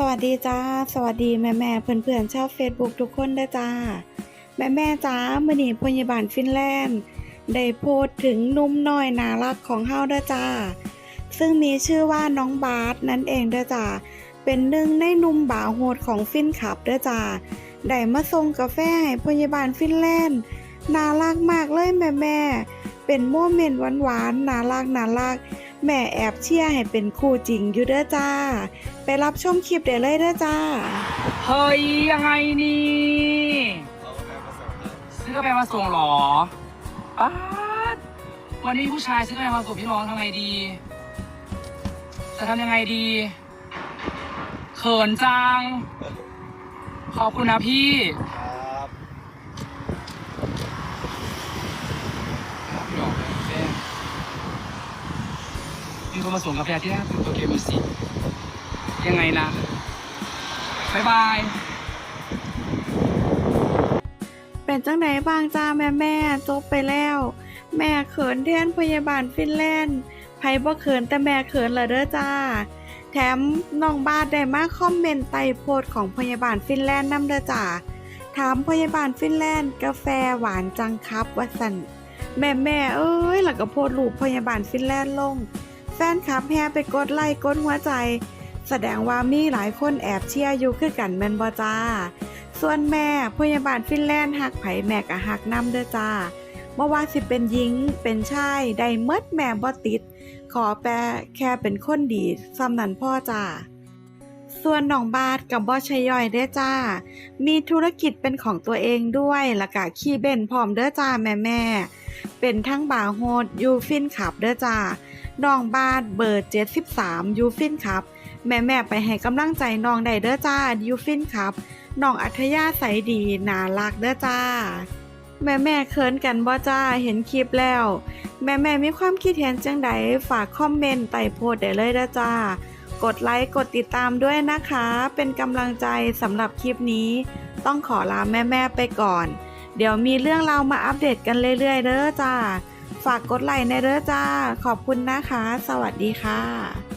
สวัสดีจ้า สวัสดีแม่แม่เพื่อนๆชาวเฟซบุ๊กทุกคนด้วยจ้า แม่แม่จ้ามื่อนีพยาบาลฟินแลนด์ ได้โพสถึงนุ่มน้อยน่ารักของเฮาด้วยจ้า ซึ่งมีชื่อว่าน้องบาสนั่นเองด้วยจ้า เป็นหนึ่งในนุ่มบ่าวโหดของฟินขับด้วยจ้า ได้มาส่งกาแฟให้พยาบาลฟินแลนด์น่ารักมากเลยแม่แม่เป็นโมเมนต์หวานๆน่ารักน่ารัก แม่แอบเชียร์ให้เป็นคู่จริงอยู่เด้อจ้า ไปรับชมคลิปได้เลยเด้อจ้า เฮ้ยยังไงนี่ซื้อกาแฟมาส่งเหรอป๊าดวันนี้ผู้ชายซื้อกาแฟมาส่งพี่น้องทำไงดี จะทำยังไงดี เขินจัง ขอบคุณนะพี่ ครับ ดอกกาแฟ มีคนมาส่งกาแฟที่หน้าตึกโตเกียวมิวสิกยังไงนะบ๊ายบาย เป็นจังไหนบ้างจ้าแม่แม่จบไปแล้ว แม่เขินแทนพยาบาลฟินแลนด์ไผบ่เขินแต่แม่เขินละเด้อจ้า แถมน้องบาสได้มาคอมเมนต์ใต้โพสต์ของพยาบาลฟินแลนด์นํเด้อจ้าถามพยาบาลฟินแลนด์กาแฟหวานจังครับว่าสันแม่แม่เอ้ยแล้วก็โพสต์รูปพยาบาลฟินแลนด์ลง แฟนคลับแห่ไปกดไลค์กดหัวใจ แสดงว่ามีหลายคนแอบเชียร์อยู่คือกันแมนบ่จ้า ส่วนแม่พยาบาลฟินแลนด์หักไผแม่ก็หักนํเด้อจ้าบ่อว่าสิเป็นหญิงเป็นชายได้เมดแม่บ่ติด ขอแปลแค่เป็นคนดีซ้ำนั้นพ่อจ้าส่วนหนองบาทกับบ่ใช่ย่อยเด้อจ้า มีธุรกิจเป็นของตัวเองด้วยแล้วก็ขี่เบนพร้อมเด้อจ้าแม่แม่ เป็นทั้งบาโฮดยูฟินขับเด้อจ้า น้องบ้าทเบอร์73ยูฟินครับ แม่แม่ไปให้กำลังใจน้องได้เด้อจ้ายูฟินครับน้องอัธยาใสดีน่ารักเด้อจ้า แม่แม่เขินกันบ่จ้าเห็นคลิปแล้ว แม่แม่มีความคิดเห็นจังใดฝากคอมเมนต์ใต้โพสต์ได้เลยเด้อจ้า กดไลค์กดติดตามด้วยนะคะ เป็นกำลังใจสำหรับคลิปนี้ ต้องขอลาแม่แม่ไปก่อน เดี๋ยวมีเรื่องราวมาอัปเดตกันเรื่อยๆเด้อจ้า ฝากกดไลค์ในเด้อจ้า ขอบคุณนะคะ สวัสดีค่ะ